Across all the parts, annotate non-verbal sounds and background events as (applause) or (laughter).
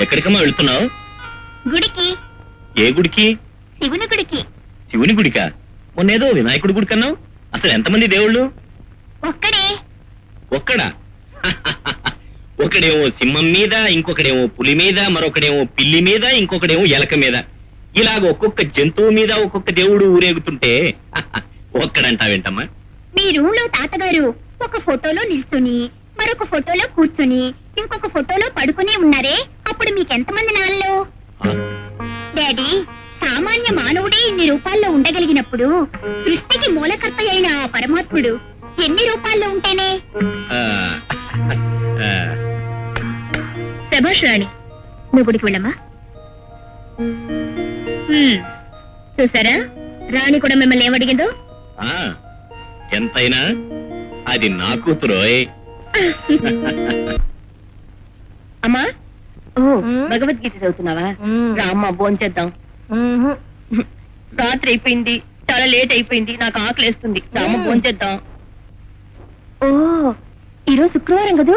ఎక్కడికమ్మా వెళ్తున్నావు? గుడికి. ఏ గుడికి? శివుని గుడికి. శివుని గుడికా? మొన్నేదో వినాయకుడి గుడి కన్నావు అసలు ఎంతమంది దేవుళ్ళు? ఒక్కడే. ఒక్కడా? (laughs) ఒకడేమో సింహం మీద ఇంకొకడేమో పులి మీద మరొకడేమో పిల్లి మీద ఇంకొకడేమో ఎలక మీద. ఇలాగ ఒక్కొక్క జంతువు మీద ఒక్కొక్క దేవుడు ఊరేగుతుంటే (laughs) ఒక్కడంటావేంటమ్మా? మీ రూమ్లో తాతగారు ఒక ఫోటోలో నిల్చుని మరొక ఫోటోలో కూర్చుని ఇంకొక ఫోటోలో పడుకుని ఉన్నారే? అప్పుడు మీకెంతమంది నాన్నలు? ఆ, డాడీ సామాన్య మానవుడే ఇన్ని రూపాల్లో ఉండగలిగినప్పుడు సృష్టికి మూలకర్త అయిన ఆ పరమాత్ముడు ఎన్ని రూపాల్లో ఉంటేనే? శభాష్ రాణి నువ్వు గుడికి వెళ్ళమ్మా. చూసారా? రాణి కూడా మిమ్మల్ని ఏమడిగిందో ఆ, ఎంతైనా? అది నా కూతురోయ్. అమ్మా భగవద్గీత చదువుతున్నావా? రామ్మ భోంచేద్దాం రాత్రి అయిపోయింది చాలా లేట్ అయిపోయింది నాకు ఆకలేస్తుంది. రామ్మ భోంచేద్దాం ఓ ఈరోజు శుక్రవారం కదూ?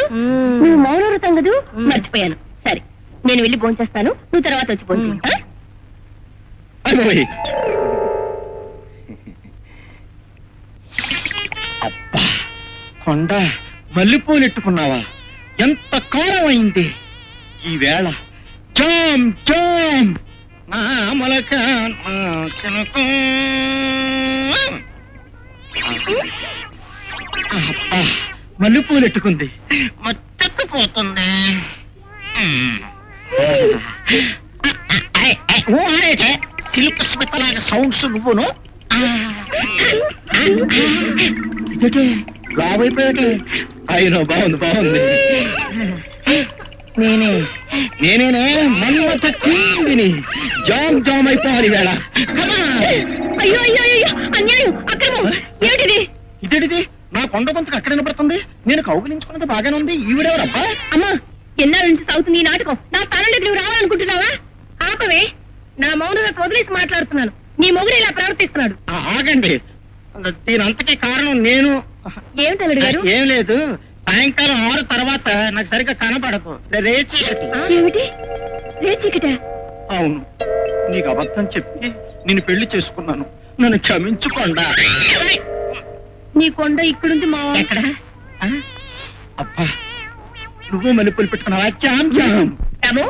నువ్వు మౌన వ్రతం కదూ మర్చిపోయాను. సరే నేను వెళ్ళి భోంచేస్తాను నువ్వు తర్వాత వచ్చి భోంచే కొండ మల్లెపూలు ఎట్టుకున్నావా? ఎంత కాలం అయింది. ఈ వేళ జామ్ జామ్ నా మొలక నా చినుకు. అబ్బా మల్లెపూలు ఎట్టుకుంది మచ్చకపోతుంది సిల్క్ స్మిత్ లాగా సౌండ్స్ నువ్వును? లావైపోయాటే అయినో బాగుంది బాగుంది. నేనే. నేనేనే మన్మత క్వీన్ని జామ్ జామ్ అయిపోవాలి వేళ. అయ్యో అయ్యో అయ్యో అన్యాయం అక్రమం. ఏమిటిది ఇదేంటిది? నా కొండ కొంచెం అక్కడ వినపడుతుంది నేను కౌగులించుకున్నది బాగానే ఉంది. ఈవిడెవరబ్బా అమ్మా! ఎన్నాళ్ళ నుంచి సాగుతుంది ఈ నాటకం? నా స్థానం దగ్గర నువ్వు రావాలనుకుంటున్నావా? ఆపవే. నా మౌనంగా వదిలేసి మాట్లాడుతున్నాను. నీ మొగుడు ఇలా ప్రవర్తిస్తున్నాడు. ఆ, ఆగండి. దీని అంతకి కారణం నేను. ఏమిటి అల్లుడు గారు? ఏం లేదు. సాయంకాలం ఆరు తర్వాత నాకు సరిగ్గా కనపడదు రేచి ఏమిటి? రేచికట అవును. నీకు అబద్ధం చెప్పి నేను పెళ్ళి చేసుకున్నాను. నన్ను క్షమించుకోండా. నీ కొండ ఇక్కడుంది మా ఎక్కడ? ఆ? అబ్బా. నువ్వు మల్లెపూలు పెట్టుకున్నావా రాము?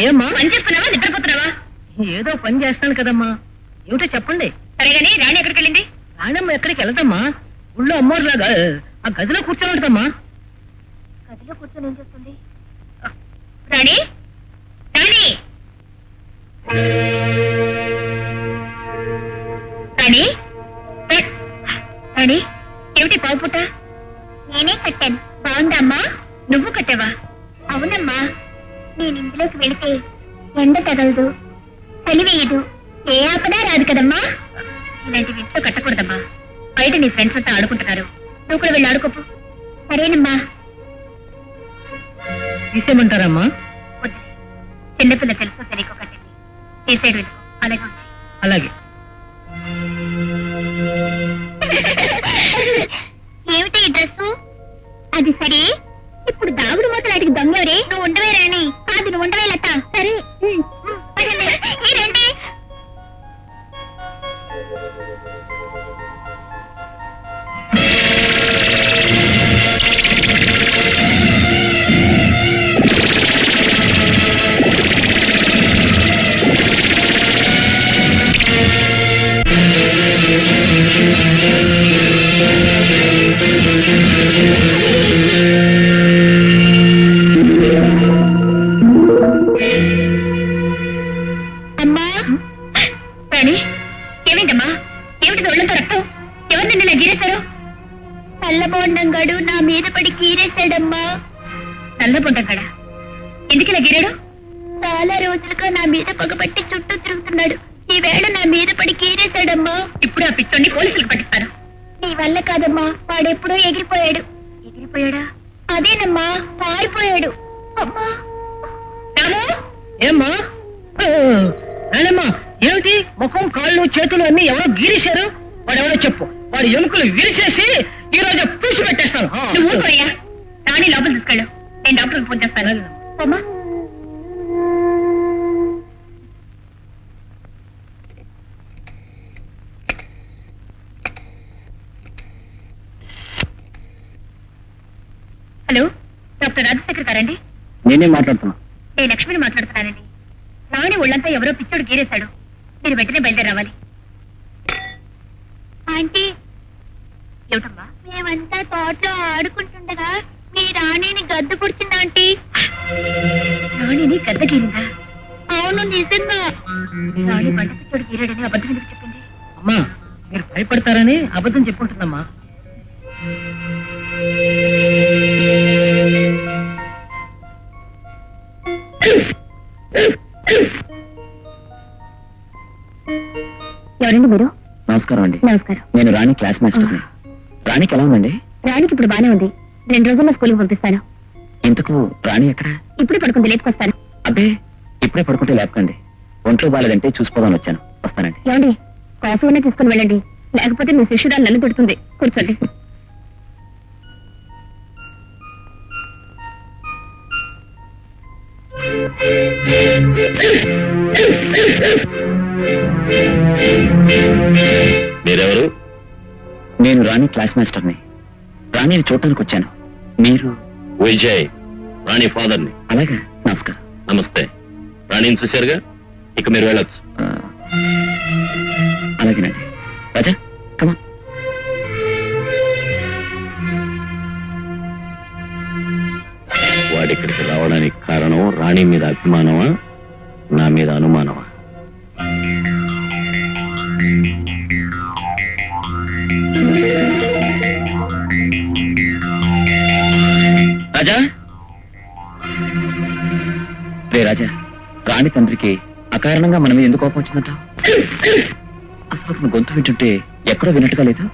ఏమ్మా? పని చేస్తున్నావా? నిద్రపోతున్నావా? ఏదో పని చేస్తాను కదమ్మా. ఏమిటో చెప్పండి. సరేగాని రాణి ఎక్కడికి వెళ్ళింది? నాయనమ్మ ఎక్కడికి వెళ్తామ్మా ఊళ్ళో అమ్మోరులాగా ఆ గదిలో కూర్చొని ఉంటుందమ్మా. గదిలో కూర్చొని ఏం చేస్తుంది? రాణి? రాణి? రాణి? రాణి ఏమిటి పావు పుట్ట నేనే కట్టాను. బాగుందమ్మా. నువ్వు కట్టావా? అవునమ్మా. నేను ఇందులోకి వెళితే ఎండ తగలదు చలి వేయదు. ఏ ఆపదా రాదు కదమ్మా. ఇలాంటివి ఇంట్లో కట్టకూడదమ్మా. బయట నీ ఫ్రెండ్స్ అంతా ఆడుకుంటున్నారు. నువ్వు కూడా వెళ్ళి ఆడుకోపు. సరేనమ్మా. తీసేయమంటారమ్మా? వద్దు. చిన్నపిల్ల తెలుసో తెలియకో కట్టింది ఎందుకు అలాగే ఉంచి. అలాగే. ఏమిటి ఈ డ్రెస్సు అది సరే. ఇప్పుడు దాగుడు మూతలాటికి దొంగవరే నువ్వు ఉండవే రాణి. కాదు నువ్వు ఉండవే లత. సరే. ఈ రండి మీద పడి ఎందుకు ఇలా గీరాడు? చాలా రోజులుగా నా మీద పగబట్టి చుట్టూ తిరుగుతున్నాడు. ఈ వేళ నా మీద పడి గీరేశాడమ్మా. ఇప్పుడు ఆ పిచ్చోడిని పోలీసులకు పట్టిస్తారు నీ వల్ల కాదమ్మా వాడెప్పుడో ఎగిరిపోయాడు. ఎగిరిపోయాడా? అదేనమ్మా పారిపోయాడు. అమ్మా. రాము? ఏమ్మా? నాయనమ్మా ఏమిటి? ముఖం కాళ్ళు చేతులు అన్ని ఎవరో గీరేశారు? వాడు ఎవరో చెప్పు. వాడు ఎముకలు విరిచేసి ఈ రోజు పులుసు పెట్టేస్తాను. ఆ, నువ్వు ఊరుకోయ్యా రాణి లోపల తీసుకెళ్ళు. నేను డాక్టర్కి ఫోన్ చేస్తాను. పోమ్మా. హలో డాక్టర్ రాజశేఖర్ గారండి నేనే మాట్లాడుతున్నా. నేను లక్ష్మిని మాట్లాడుతున్నానండి. రాణి ఒళ్ళంతా ఎవరో పిచ్చోడు గీరేశాడు. మీరు వెంటనే బయలుదేరి రావాలి. అమ్మా మీరు భయపడతారని అబద్ధం చెప్పుంటుందమ్మా ఎవరండి మీరు నమస్కారం అండి. నమస్కారం. నేను రాణి క్లాస్ మాస్టర్ని రాణికి ఎలా ఉందండి? రాణికి ఇప్పుడు బానే ఉంది. రెండు రోజుల్లో స్కూల్కి పంపిస్తాను. ఇంతకు రాణి ఎక్కడ? ఇప్పుడు పడుకుంది లేపుకొస్తాను. అబ్బే ఇప్పుడే పడుకుంటే లేపకండి. ఒంట్లో బాలేదంటే చూసుకోదాని వచ్చాను. వస్తానండి. ఏమండి? కాఫీ ఉన్నా తీసుకుని వెళ్ళండి. లేకపోతే మీ శిష్యురాలు నన్ను పెడుతుంది కూర్చోండి. మీరెవరు? నేను రాణి క్లాస్ మాస్టర్ని. రాణిని చూడటానికి వచ్చాను. మీరు? విజయ్ రాణి ఫాదర్ని. అలాగా? నమస్కారం. నమస్తే. రాణిని చూశారుగా? ఇక మీరు వెళ్ళొచ్చు. రాజా కమా వాడిక్కడికి రావడానికి కారణం రాణి మీద అభిమానమా? నా మీద అనుమానమా? రాజా? రే రాజా రాణి తండ్రికి అకారణంగా మనం ఎందుకు కోపం వచ్చిందంటావు అసలు గొంతు వింటుంటే ఎక్కడో వినట్టుగా లేదు?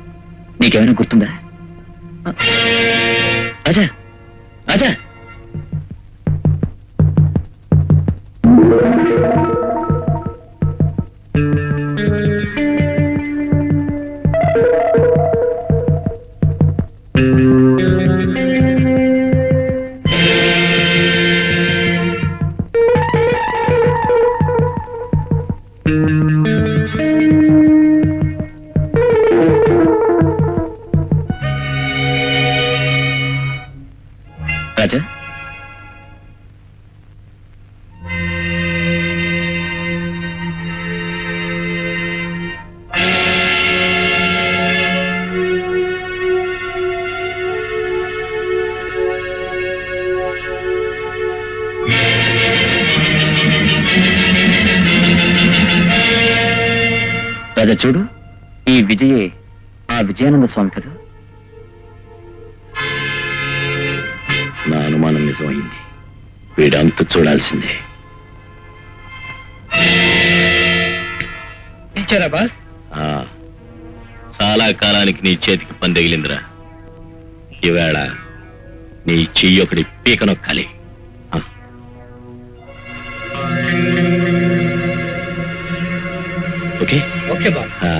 నీకేమైనా గుర్తుందా? ఆ, రాజా! రాజా చూడు. ఈ విజయే ఆ విజయానంద స్వామి కదా నా అనుమానం నిజమైంది. వీడంత చూడాల్సిందే. ఇచ్చారా బాస్? ఆ, చాలా కాలానికి నీ చేతికి పని తగిలిందిరా ఈవేళ నీ చెయ్యి ఒకటి పీక నొక్కాలి ఆ. ఓకే? ఓకే బాస్ ఆ.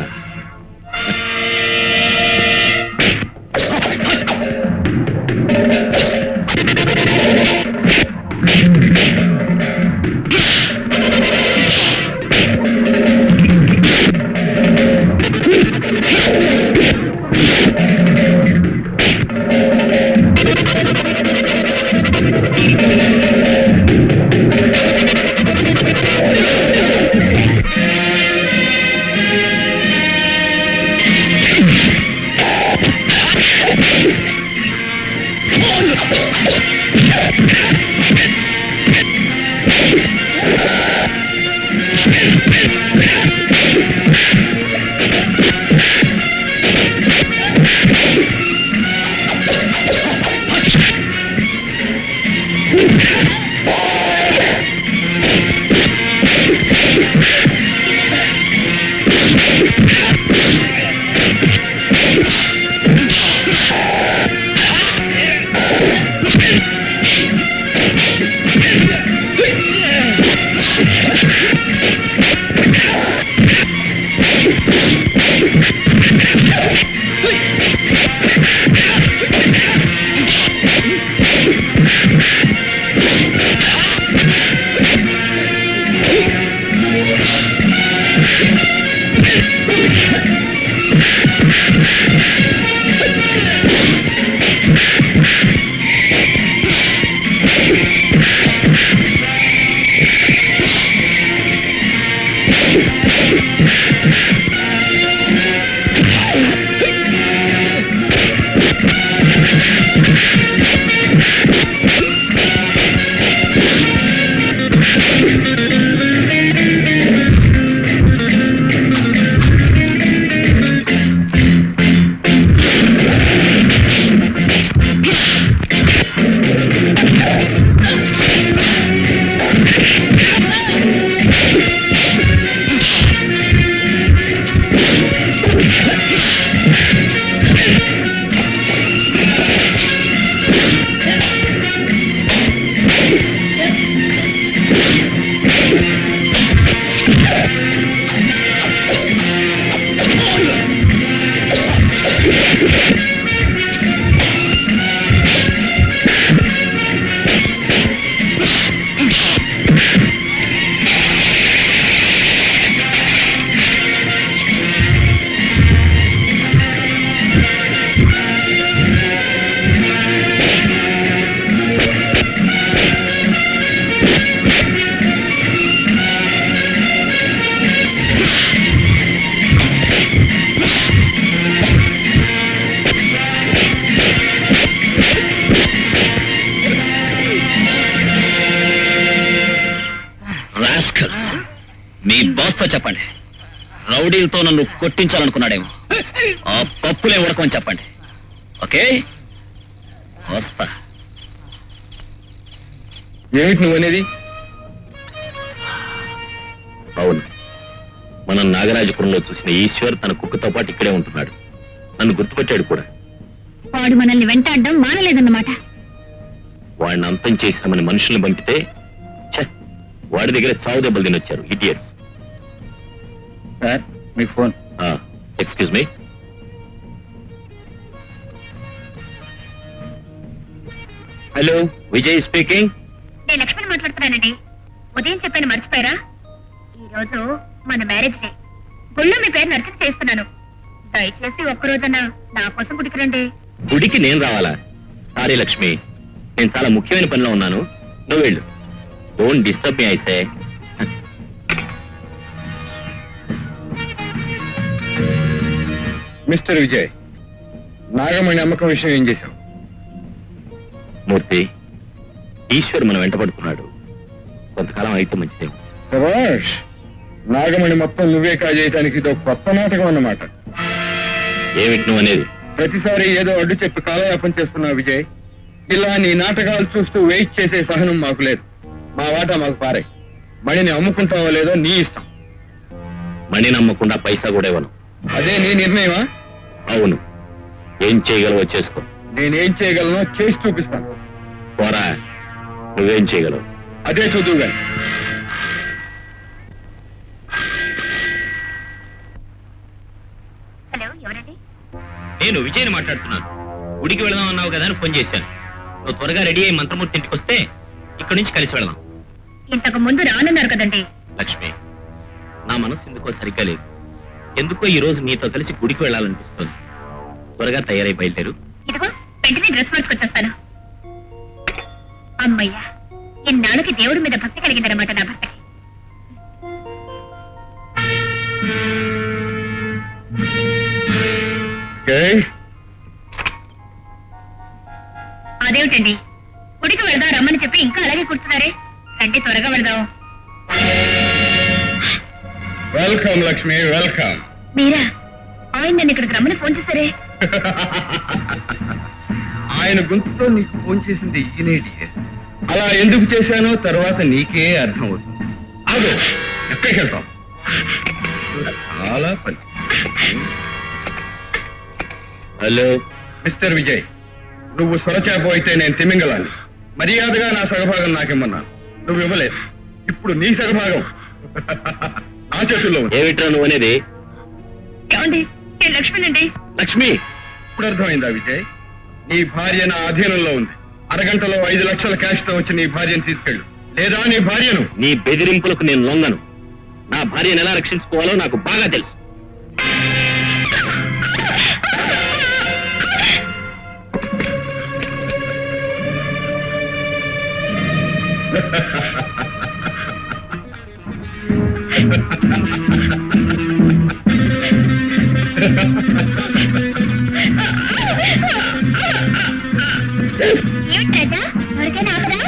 రౌడీలతో నన్ను కొట్టించాలనుకున్నాడేమో. ఆ పప్పులే ఉడకమని చెప్పండి. ఓకే? వస్తా. ఏమిటి నువ్వు అనేది? అవును. మనం నాగరాజపురంలో చూసిన ఈశ్వర్ తన కుక్కతో పాటు ఇక్కడే ఉంటున్నాడు. నన్ను గుర్తుపట్టాడు కూడా. వాడు మనల్ని వెంటాడడం మానలేదన్నమాట. వాడిని అంతం చేశామని మనుషుల్ని పంపితే వాడి దగ్గర చావు దెబ్బలు తినొచ్చారు. ఇడియట్స్ సార్ మీ phone. Excuse me. Hello. Vijay speaking. నేను లక్ష్మణ్ మాట్లాడుతున్నానండి. ఉదయం చెప్పాను మర్చిపోయారా? ఈ రోజు మన మ్యారేజ్ డే. గుళ్ళో మీ పేరు నర్చన చేస్తున్నాను దయచేసి ఒక్కరోజన్నా నా కోసం గుడికి రండి గుడికి నేను రావాలా? సారీ లక్ష్మి నేను చాలా ముఖ్యమైన పనిలో ఉన్నాను. నువ్వు వెళ్ళు. డోంట్ డిస్టర్బ్ మీ ఐసే మిస్టర్ విజయ్ నాగమణి అమ్మకం విషయం ఏం చేశావు? మూర్తి ఈశ్వర్ మనం వెంటబడుతున్నాడు కొంతకాలం అయితే మంచిదేమో శభాష్ నాగమణి మొత్తం నువ్వే కాజేయటానికి ఇదో కొత్త నాటకం అన్నమాట. ఏమిటి నువ్వు అనేది? ప్రతిసారి ఏదో అడ్డు చెప్పి కాలయాపన చేస్తున్నావు విజయ్. ఇలా నీ నాటకాలు చూస్తూ వెయిట్ చేసే సహనం మాకు లేదు. మా వాటా మాకు పారే. మణిని అమ్ముకుంటావో లేదో నీ ఇష్టం. మణి నమ్మకుండా పైసా కూడా ఇవ్వను. అదే నీ నిర్ణయమా? అవును. ఏం చేయగలవో చేసుకో. నేనేం చేయగలనో చేసి చూపిస్తాను. పోరా. నువ్వేం చేయగలవు. అదే హలో ఎవరండి? నేను విజయ్ని మాట్లాడుతున్నాను. గుడికి వెళదాం అన్నావు కదా అని ఫోన్ చేశాను. నువ్వు త్వరగా రెడీ అయ్యి మంత్రమూర్తి ఇంటికి వస్తే ఇక్కడి నుంచి కలిసి వెళదాం. ఇంతకు ముందు రానున్నారు కదండి. లక్ష్మి నా మనసు ఎందుకో సరిగ్గా లేదు. ఎందుకో ఈ రోజు నీతో కలిసి గుడికి వెళ్ళాలనిపిస్తుంది. త్వరగా తయారై బయలుదేరు. ఇదిగో వెంటనే డ్రెస్ మార్చుకొచ్చేస్తాను. అమ్మయ్యా ఇన్నాళ్ళకి దేవుడి మీద భక్తి కలిగిందనమాట నా భర్తకి. ఓకే అదేమిటండి? గుడికి వెళదాం రమ్మని చెప్పి ఇంకా అలాగే కూర్చున్నారే? రండి త్వరగా వెళదాం. Welcome Lakshmi welcome. మీరా? ఆయన నన్ను ఇక్కడికి రమ్మని ఫోన్ చేశారే. ఆయన గొంతుతో నీకు ఫోన్ చేసింది ఈయనేటి అలా ఎందుకు చేశానో తర్వాత నీకే అర్థం అవుతుంది అదో ఎక్కడికి వెళ్తాం చాలా పని. హలో మిస్టర్ విజయ్ నువ్వు సొరచేప అయితే నేను తిమింగలాన్ని. మర్యాదగా నా సగభాగం నాకిమ్మన్నాను నువ్వు ఇవ్వలేదు. ఇప్పుడు నీ సగభాగం. నా చేతుల్లో ఉంది. ఏమిట్రా నువ్వు అనేది? ఏమండి? నేను లక్ష్మణ్ అండి? లక్ష్మి ఇప్పుడు అర్థమైందా విజయ్? నీ భార్య నా అధీనంలో ఉంది. అరగంటలో ఐదు లక్షల క్యాష్తో వచ్చి నీ భార్యను తీసుకెళ్ళు. లేదా నీ భార్యను. నీ బెదిరింపులకు నేను లొంగను. నా భార్యను ఎలా రక్షించుకోవాలో నాకు బాగా తెలుసు. (laughs) ఏమిటా ఎవరికైనా ఆపదా